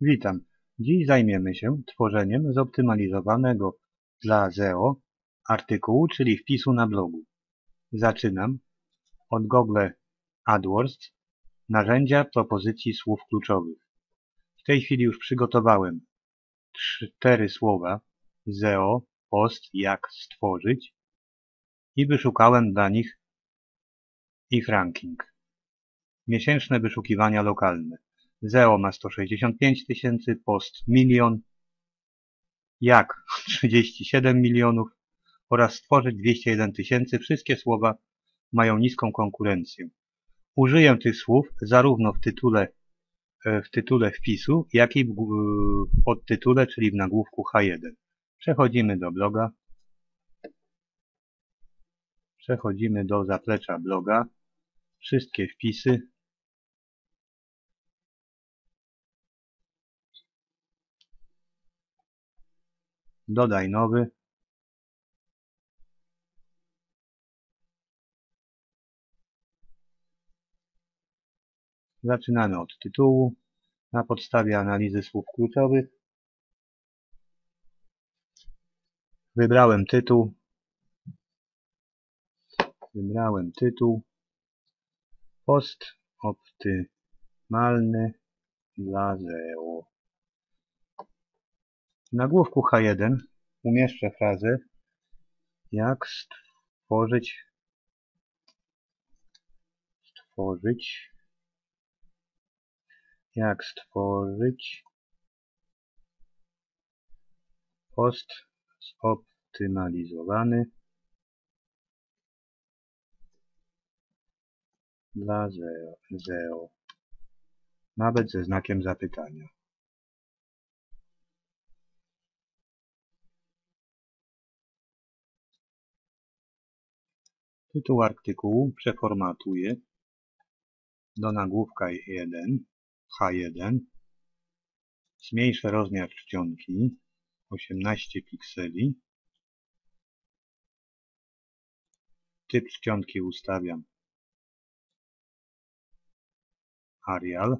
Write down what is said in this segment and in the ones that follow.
Witam. Dziś zajmiemy się tworzeniem zoptymalizowanego dla SEO artykułu, czyli wpisu na blogu. Zaczynam od Google AdWords Narzędzia propozycji słów kluczowych. W tej chwili już przygotowałem cztery słowa SEO, post, jak stworzyć i wyszukałem dla nich ich ranking. Miesięczne wyszukiwania lokalne. SEO ma 165 tysięcy, post milion, jak 37 milionów oraz stworzyć 201 tysięcy. Wszystkie słowa mają niską konkurencję. Użyję tych słów zarówno w tytule, e, w tytule wpisu, jak i w podtytule, czyli w nagłówku H1. Przechodzimy do bloga. Przechodzimy do zaplecza bloga. Wszystkie wpisy Dodaj nowy. Zaczynamy od tytułu. Na podstawie analizy słów kluczowych wybrałem tytuł. Wybrałem tytuł. Post optymalny dla SEO. W nagłówku H1 umieszczę frazę jak stworzyć stworzyć jak stworzyć post zoptymalizowany dla SEO, nawet ze znakiem zapytania. Tytuł artykułu przeformatuję do nagłówka 1, H1. Zmniejszę rozmiar czcionki 18 pikseli. Typ czcionki ustawiam Arial.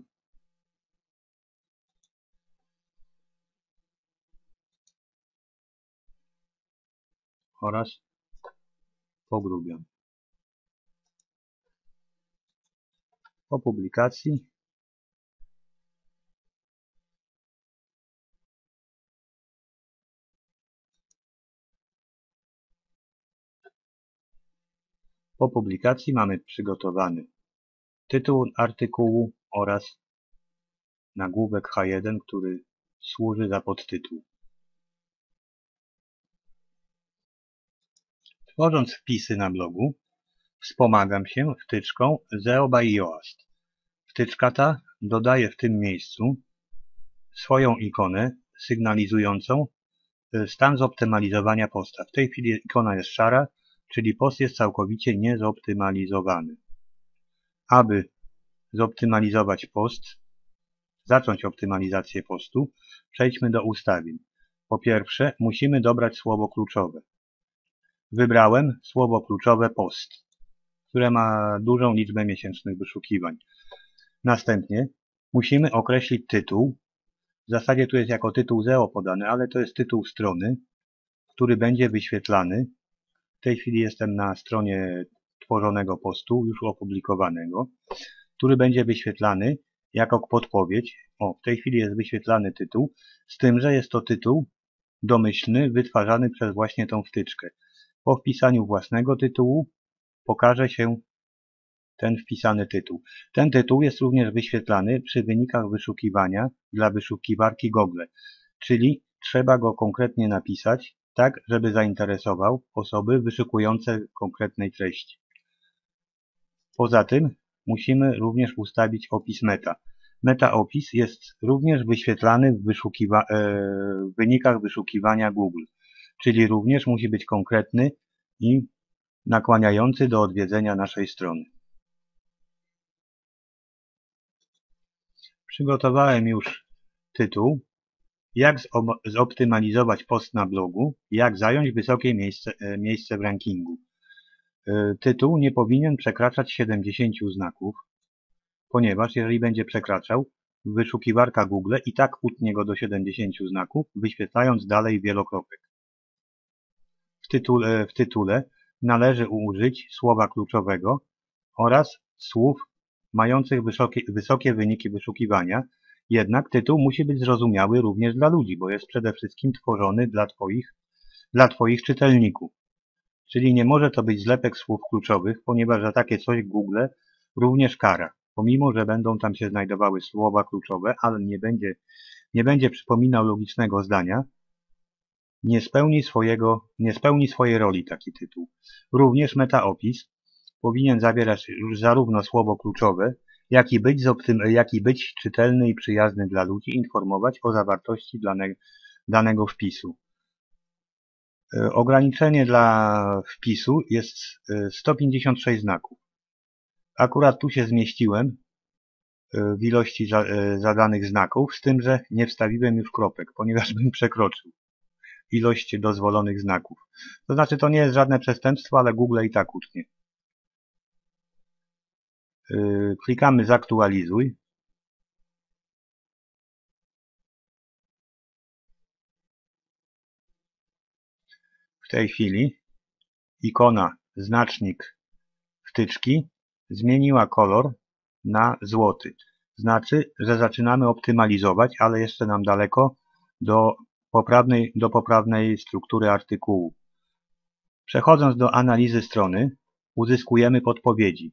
oraz pogrubiam. Publikacji Po publikacji mamy przygotowany tytuł artykułu oraz nagłówek H1, który służy za podtytuł. Tworząc wpisy na blogu, Wspomagam się wtyczką Yoast. Wtyczka ta dodaje w tym miejscu swoją ikonę sygnalizującą e, stan zoptymalizowania posta. W tej chwili ikona jest szara, czyli post jest całkowicie niezoptymalizowany. Aby zoptymalizować post, zacząć optymalizację postu, przejdźmy do ustawień. Po pierwsze, musimy dobrać słowo kluczowe. Wybrałem słowo kluczowe post które ma dużą liczbę miesięcznych wyszukiwań. Następnie musimy określić tytuł. W zasadzie tu jest jako tytuł SEO podany, ale to jest tytuł strony, który będzie wyświetlany. W tej chwili jestem na stronie tworzonego postu, już opublikowanego, który będzie wyświetlany jako podpowiedź. O, w tej chwili jest wyświetlany tytuł, z tym, że jest to tytuł domyślny, wytwarzany przez właśnie tą wtyczkę. Po wpisaniu własnego tytułu pokaże się ten wpisany tytuł. Ten tytuł jest również wyświetlany przy wynikach wyszukiwania dla wyszukiwarki Google, czyli trzeba go konkretnie napisać, tak żeby zainteresował osoby wyszukujące konkretnej treści. Poza tym musimy również ustawić opis meta. Meta opis jest również wyświetlany w, wyszukiwa e, w wynikach wyszukiwania Google, czyli również musi być konkretny i nakłaniający do odwiedzenia naszej strony. Przygotowałem już tytuł Jak zoptymalizować post na blogu, jak zająć wysokie miejsce, e, miejsce w rankingu. E, tytuł nie powinien przekraczać 70 znaków, ponieważ jeżeli będzie przekraczał, wyszukiwarka Google i tak utnie go do 70 znaków, wyświetlając dalej wielokropek. W tytule, w tytule należy użyć słowa kluczowego oraz słów mających wysokie, wysokie wyniki wyszukiwania, jednak tytuł musi być zrozumiały również dla ludzi, bo jest przede wszystkim tworzony dla Twoich, dla twoich czytelników. Czyli nie może to być zlepek słów kluczowych, ponieważ za takie coś Google również kara. Pomimo, że będą tam się znajdowały słowa kluczowe, ale nie będzie, nie będzie przypominał logicznego zdania, nie spełni, swojego, nie spełni swojej roli taki tytuł. Również metaopis powinien zawierać zarówno słowo kluczowe, jak i być, jak i być czytelny i przyjazny dla ludzi, informować o zawartości danego, danego wpisu. E, ograniczenie dla wpisu jest 156 e, znaków. Akurat tu się zmieściłem e, w ilości zadanych znaków, z tym, że nie wstawiłem już kropek, ponieważ bym przekroczył ilość dozwolonych znaków. To znaczy, to nie jest żadne przestępstwo, ale Google i tak utnie. Klikamy zaktualizuj. W tej chwili ikona znacznik wtyczki zmieniła kolor na złoty. Znaczy, że zaczynamy optymalizować, ale jeszcze nam daleko do poprawnej, do poprawnej struktury artykułu. Przechodząc do analizy strony, uzyskujemy podpowiedzi.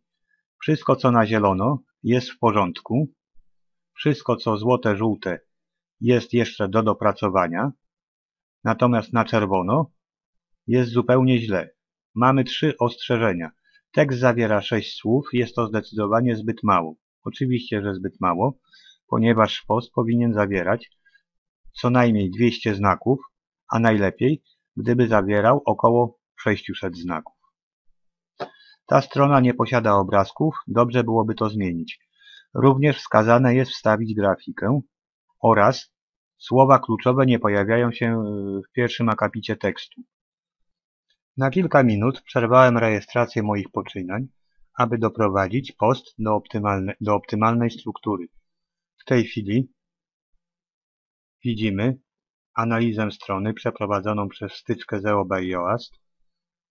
Wszystko co na zielono jest w porządku. Wszystko co złote-żółte jest jeszcze do dopracowania. Natomiast na czerwono jest zupełnie źle. Mamy trzy ostrzeżenia. Tekst zawiera sześć słów, jest to zdecydowanie zbyt mało. Oczywiście, że zbyt mało, ponieważ post powinien zawierać co najmniej 200 znaków, a najlepiej, gdyby zawierał około 600 znaków. Ta strona nie posiada obrazków, dobrze byłoby to zmienić. Również wskazane jest wstawić grafikę oraz słowa kluczowe nie pojawiają się w pierwszym akapicie tekstu. Na kilka minut przerwałem rejestrację moich poczynań, aby doprowadzić post do, optymalne, do optymalnej struktury. W tej chwili widzimy analizę strony przeprowadzoną przez styczkę ZEO by Yoast.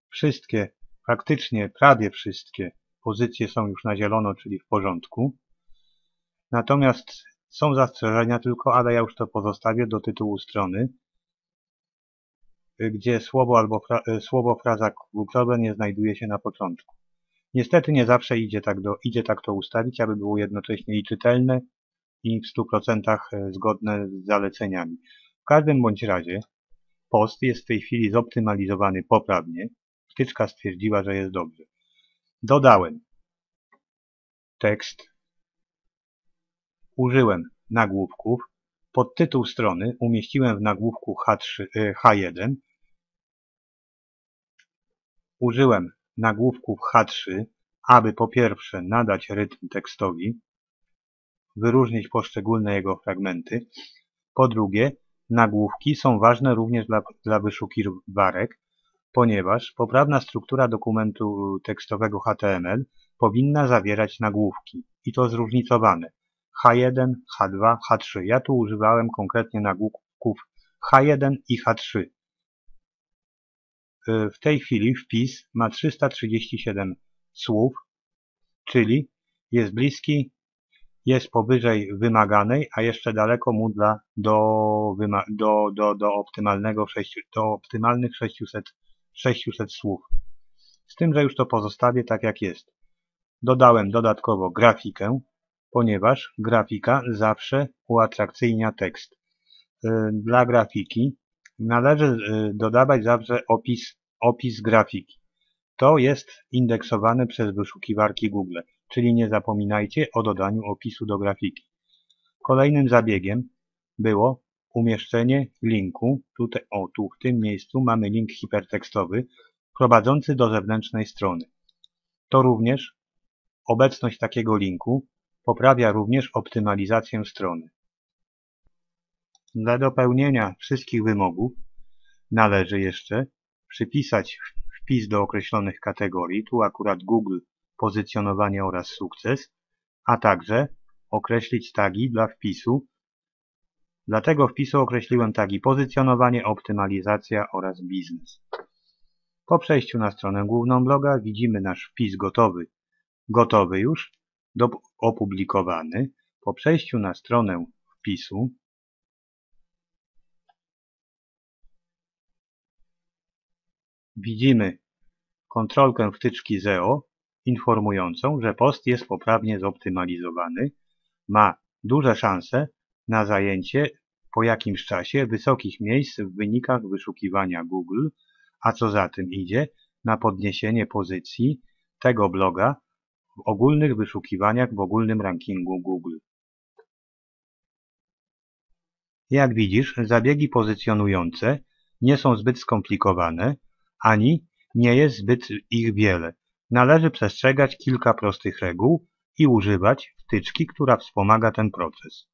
Wszystkie, praktycznie prawie wszystkie pozycje są już na zielono, czyli w porządku. Natomiast są zastrzeżenia tylko, ale ja już to pozostawię do tytułu strony gdzie słowo albo fra e, słowo fraza kluczowe nie znajduje się na początku. Niestety nie zawsze idzie tak, do, idzie tak to ustawić, aby było jednocześnie i czytelne i w 100% e, zgodne z zaleceniami. W każdym bądź razie post jest w tej chwili zoptymalizowany poprawnie. Wtyczka stwierdziła, że jest dobrze. Dodałem tekst, użyłem nagłówków, Podtytuł strony umieściłem w nagłówku H3, H1. Użyłem nagłówków H3, aby po pierwsze nadać rytm tekstowi, wyróżnić poszczególne jego fragmenty. Po drugie, nagłówki są ważne również dla, dla wyszukiwarek, ponieważ poprawna struktura dokumentu tekstowego HTML powinna zawierać nagłówki i to zróżnicowane. H1, H2, H3. Ja tu używałem konkretnie nagłówków H1 i H3. Y, w tej chwili wpis ma 337 słów, czyli jest bliski, jest powyżej wymaganej, a jeszcze daleko mu dla, do, do, do, do, optymalnego 6, do optymalnych 600, 600 słów. Z tym, że już to pozostawię tak jak jest. Dodałem dodatkowo grafikę, ponieważ grafika zawsze uatrakcyjnia tekst. Y, dla grafiki należy y, dodawać zawsze opis, opis grafiki. To jest indeksowane przez wyszukiwarki Google, czyli nie zapominajcie o dodaniu opisu do grafiki. Kolejnym zabiegiem było umieszczenie linku, tutaj, o tu w tym miejscu mamy link hipertekstowy prowadzący do zewnętrznej strony. To również obecność takiego linku Poprawia również optymalizację strony. Dla dopełnienia wszystkich wymogów należy jeszcze przypisać wpis do określonych kategorii, tu akurat Google, pozycjonowanie oraz sukces, a także określić tagi dla wpisu. Dla tego wpisu określiłem tagi pozycjonowanie, optymalizacja oraz biznes. Po przejściu na stronę główną bloga widzimy nasz wpis gotowy. Gotowy już, do opublikowany. Po przejściu na stronę wpisu widzimy kontrolkę wtyczki SEO informującą, że post jest poprawnie zoptymalizowany, ma duże szanse na zajęcie po jakimś czasie wysokich miejsc w wynikach wyszukiwania Google, a co za tym idzie, na podniesienie pozycji tego bloga w ogólnych wyszukiwaniach w ogólnym rankingu Google. Jak widzisz, zabiegi pozycjonujące nie są zbyt skomplikowane, ani nie jest zbyt ich wiele. Należy przestrzegać kilka prostych reguł i używać wtyczki, która wspomaga ten proces.